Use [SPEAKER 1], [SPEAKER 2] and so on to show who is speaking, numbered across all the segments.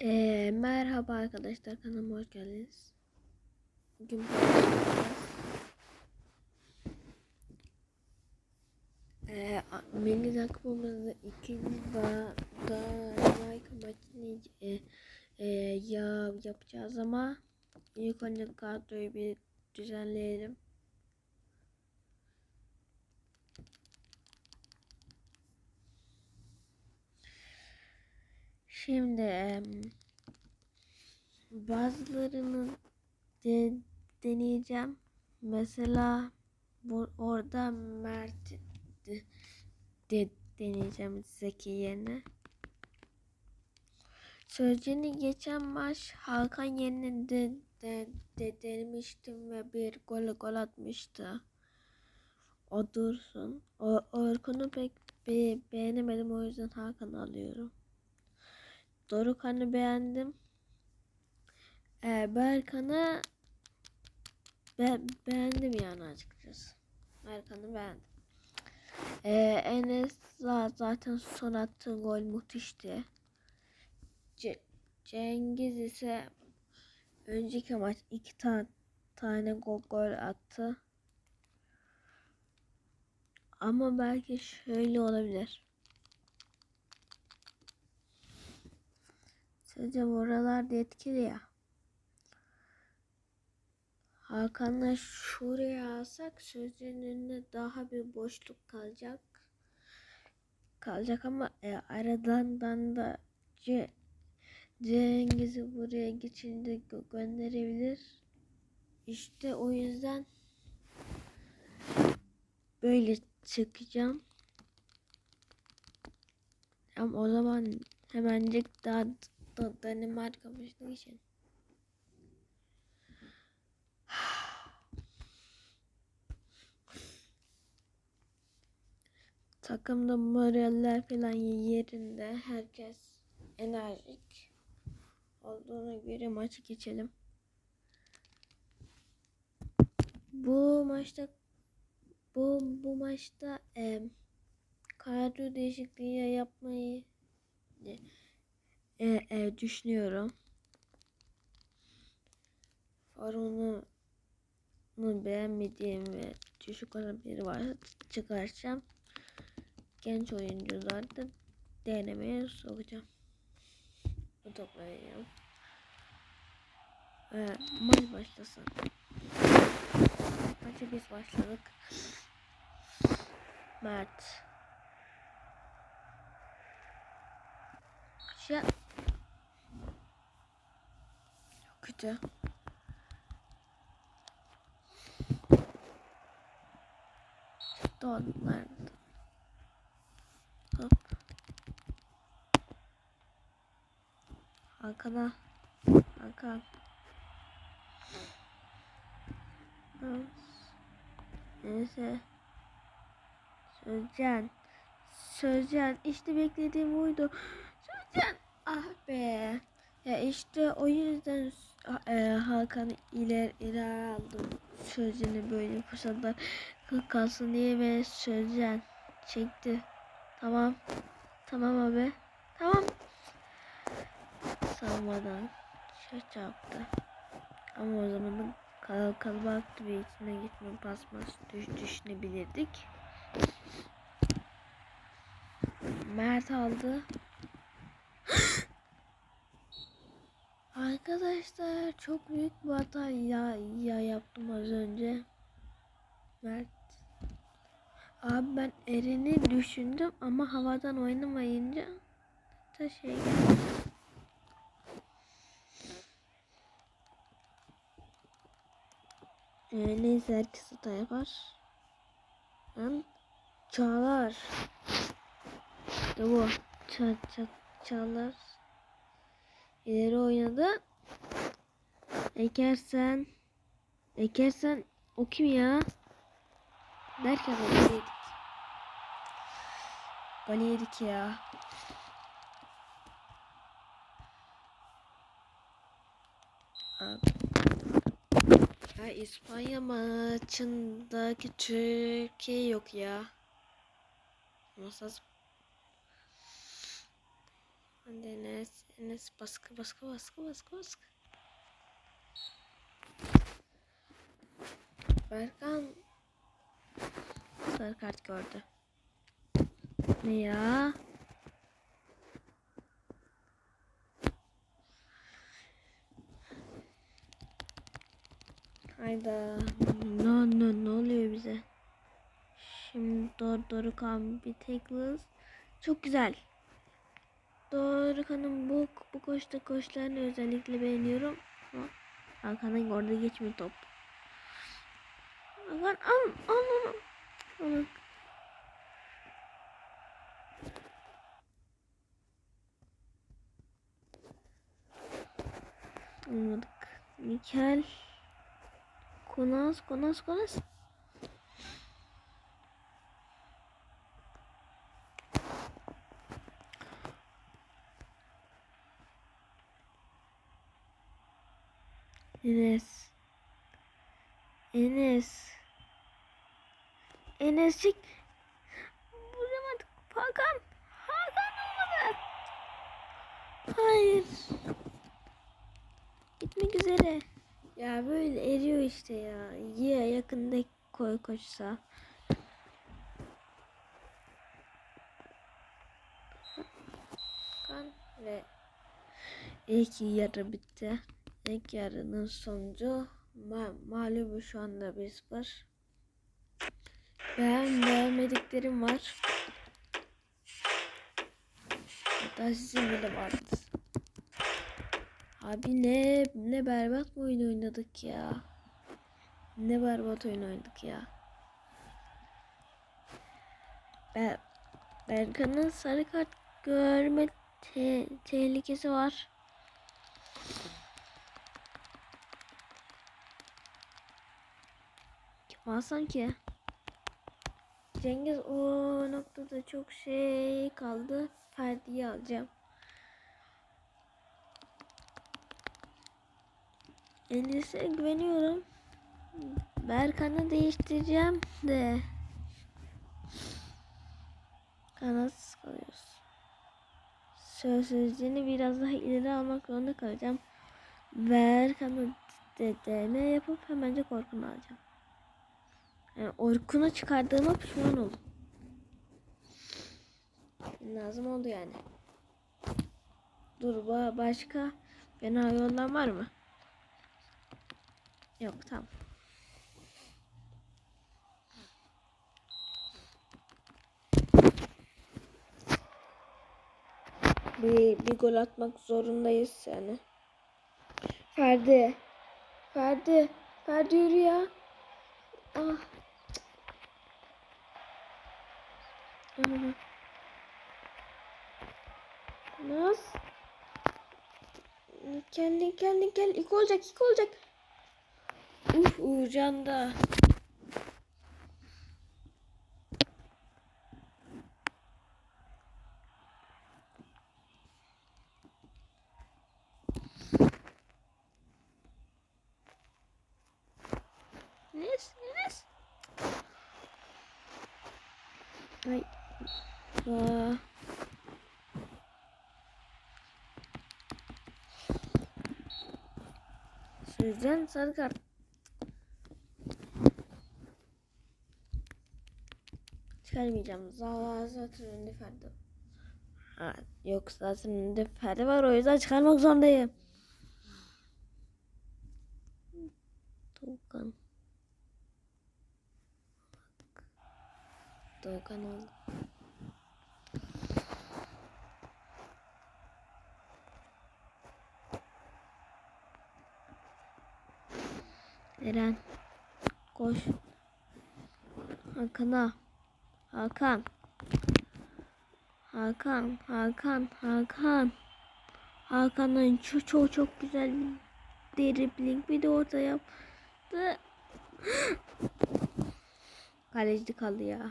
[SPEAKER 1] Ee, merhaba arkadaşlar kanalıma hoş geldiniz. Bugün. Ee, milli takımımızda ikinci da like maçını e, e, ya, yapacağız ama ilk önce kadroyu bir düzenleyelim. Şimdi bazılarını de, deneyeceğim. Mesela bu orada Mert de, de- deneyeceğim Zeki yerine. Sözcüğünü geçen maç Hakan yerine de, de, de denemiştim ve bir gol gol atmıştı. O dursun. O Orkun'u pek be, beğenemedim o yüzden Hakan'ı alıyorum. Dorukhan'ı beğendim. Ee, Berkan'ı be beğendim yani açıkçası. Berkan'ı beğendim. Ee, Enes za- zaten son attığı gol müthişti. Ce- Cengiz ise önceki maç iki ta tane gol, gol attı. Ama belki şöyle olabilir. Sizce oralarda etkili ya. Hakan'la şuraya alsak sözün önüne daha bir boşluk kalacak. Kalacak ama e, aradan dan da Ce Cengiz'i buraya geçince gö- gönderebilir. İşte o yüzden böyle çıkacağım. Ama o zaman hemencik daha da Danimarka maçına geçelim. Takımda moraller falan yerinde. Herkes enerjik olduğuna göre maçı geçelim. Bu maçta bu bu maçta e, kadro değişikliği yapmayı e, e, düşünüyorum. Formunu beğenmediğim ve düşük olan biri varsa çıkaracağım. Genç oyuncuları da denemeye sokacağım. Toplayacağım. Ee, maç başlasın. Maçı biz başladık. Mert. Şey... Çok kötü. Çıktı onlar. Hop. Hakan'a. Hakan. Neyse. Sözcan. Sözcan. İşte beklediğim buydu. Sözcan. Ah be. Ya işte o yüzden e, Hakan iler ileri aldım. Sözcüğünü böyle fırsatlar kalsın diye ve Sözcan çekti. Tamam. Tamam abi. Tamam. Savmadan şey çarptı. Ama o zaman kal bir içine gitme basmaz düş düşünebilirdik. Mert aldı. Arkadaşlar çok büyük bir hata ya, ya yaptım az önce. Mert. Abi ben Eren'i düşündüm ama havadan oynamayınca da şey geldi. Ee, neyse herkes hata yapar. Ben Çağlar. İşte bu. Ça, ça, çağlar. İleri oynadı. Ekersen. Ekersen o kim ya? Derken gol yedik. Gol yedik ya. Ya İspanya maçındaki Türkiye yok ya. Nasıl? Hadi Enes, baskı baskı baskı baskı baskı. Berkan sarı kart gördü. Ne ya? Hayda. No no ne oluyor bize? Şimdi doğru doğru kan bir tek. Çok güzel. Dorukhan'ın bu bu koşta koşlarını özellikle beğeniyorum. Hakan'ın orada geçmiyor top. Hakan al al onu. Onu. Olmadık. Mikel. Konas, Konas, Konas. Enes. Enes. Enescik. Vuramadık. Hakan. Hakan olmadı. Hayır. Gitmek üzere. Ya böyle eriyor işte ya. Ya yakında koy koşsa. Kan ve ilk yarı bitti. İlk yarının sonucu ma mağlubu şu anda 1-0. Ben beğenmediklerim var. Hatta sizin bile vardır. Abi ne ne berbat bir oyun oynadık ya. Ne berbat oyun oynadık ya. Ber Berkan'ın sarı kart görme te tehlikesi var. Kim alsam ki? Cengiz o noktada çok şey kaldı. Ferdi'yi alacağım. Enes'e güveniyorum. Berkan'ı değiştireceğim de. Kanatsız kalıyoruz. Söz sözcüğünü biraz daha ileri almak zorunda kalacağım. Berkan'ı dedeme yapıp hemen Orkun'u alacağım. Yani Orkun'u çıkardığıma pişman oldum. Lazım oldu yani. Dur ba- başka fena yollar var mı? Yok tamam. Bir, bir gol atmak zorundayız yani. Ferdi. Ferdi. Ferdi yürü ya. Kendin kendin gel. İlk olacak ilk olacak. Uf Uğurcan da. Enes, Enes. Ay. Aa. Sözden sarı kart. Çıkarmayacağım. Zaten önünde Ferdi. Ha, yok zaten önünde Ferdi var o yüzden çıkarmak zorundayım. Doğukan. Doğukan oldu. Eren. Koş. Hakan'a. Hakan. Hakan. Hakan. Hakan. Hakan'ın çok çok çok güzel bir dribbling bir de orta yaptı. Kaleci kaldı ya.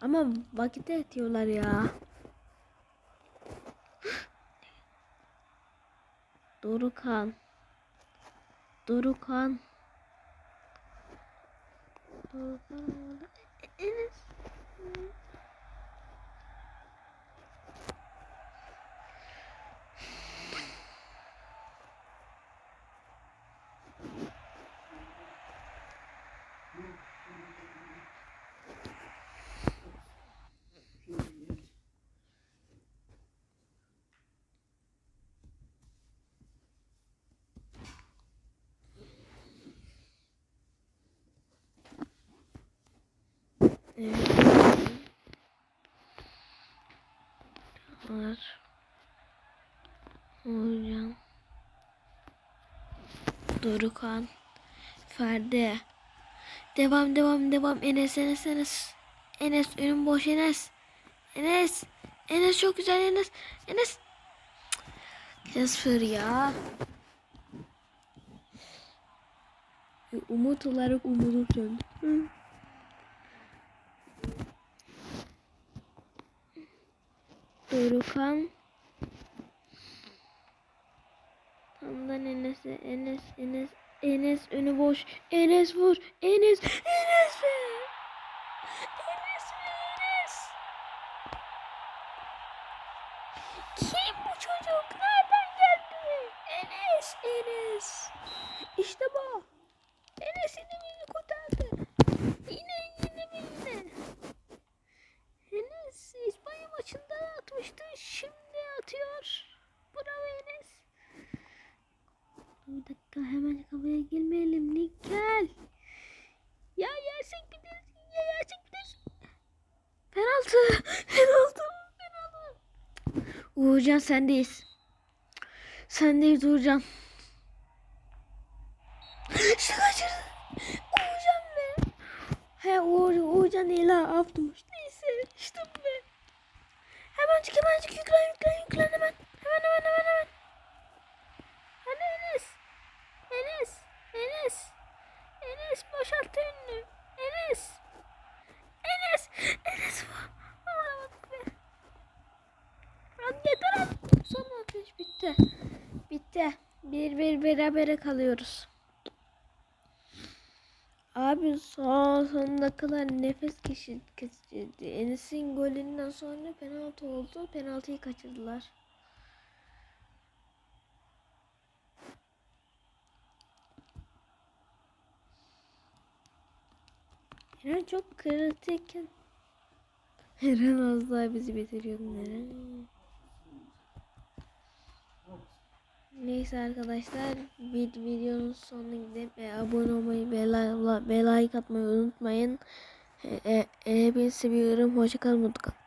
[SPEAKER 1] Ama vakit etiyorlar ya. Dorukan. Dorukan. Dorukan. E, Enes. Var. Hocam. Dorukan. Ferdi. Devam devam devam. Enes Enes Enes. Enes önüm boş Enes. Enes. Enes çok güzel Enes. Enes. Kesfer ya. Umut olarak umudum söndü. Dorukan. Tamdan Enes'e Enes Enes Enes önü boş. Enes vur. Enes Enes be. Enes be Enes. Kim bu çocuk? Nereden geldi? Enes Enes. İşte bu. Enes yine beni kurtardı. Yine yine mi yine? Enes İspanya maçında atmıştı. Şimdi atıyor. Bravo Enes. Bir dakika hemen kafaya girmeyelim. Nikel. Ya yersek gideriz. Ya yersek gideriz. Penaltı. Penaltı. Penaltı. Uğurcan sendeyiz. Sendeyiz Uğurcan. Şu kaçırdı. Uğurcan be. He Uğur, Uğurcan ila avtmış. Neyse işte be. Hemen çık hemen çık yüklen yüklen yüklen hemen. Hemen hemen hemen hemen. Hadi Enes. Enes. Enes. Enes boşalt önünü. Enes. Enes. Enes. Vuramadık be. Hadi yeter hadi. Son atış bitti. Bir bir berabere kalıyoruz. Abi son sonuna kadar nefes kesildi. Enes'in golünden sonra penaltı oldu. Penaltıyı kaçırdılar. Eren çok kritik. Eren az daha bizi bitiriyor. Eren. Neyse arkadaşlar bir videonun sonuna gidip e, abone olmayı ve like, like atmayı unutmayın. E, e, hepinizi seviyorum. Hoşçakalın. Mutlu kalın.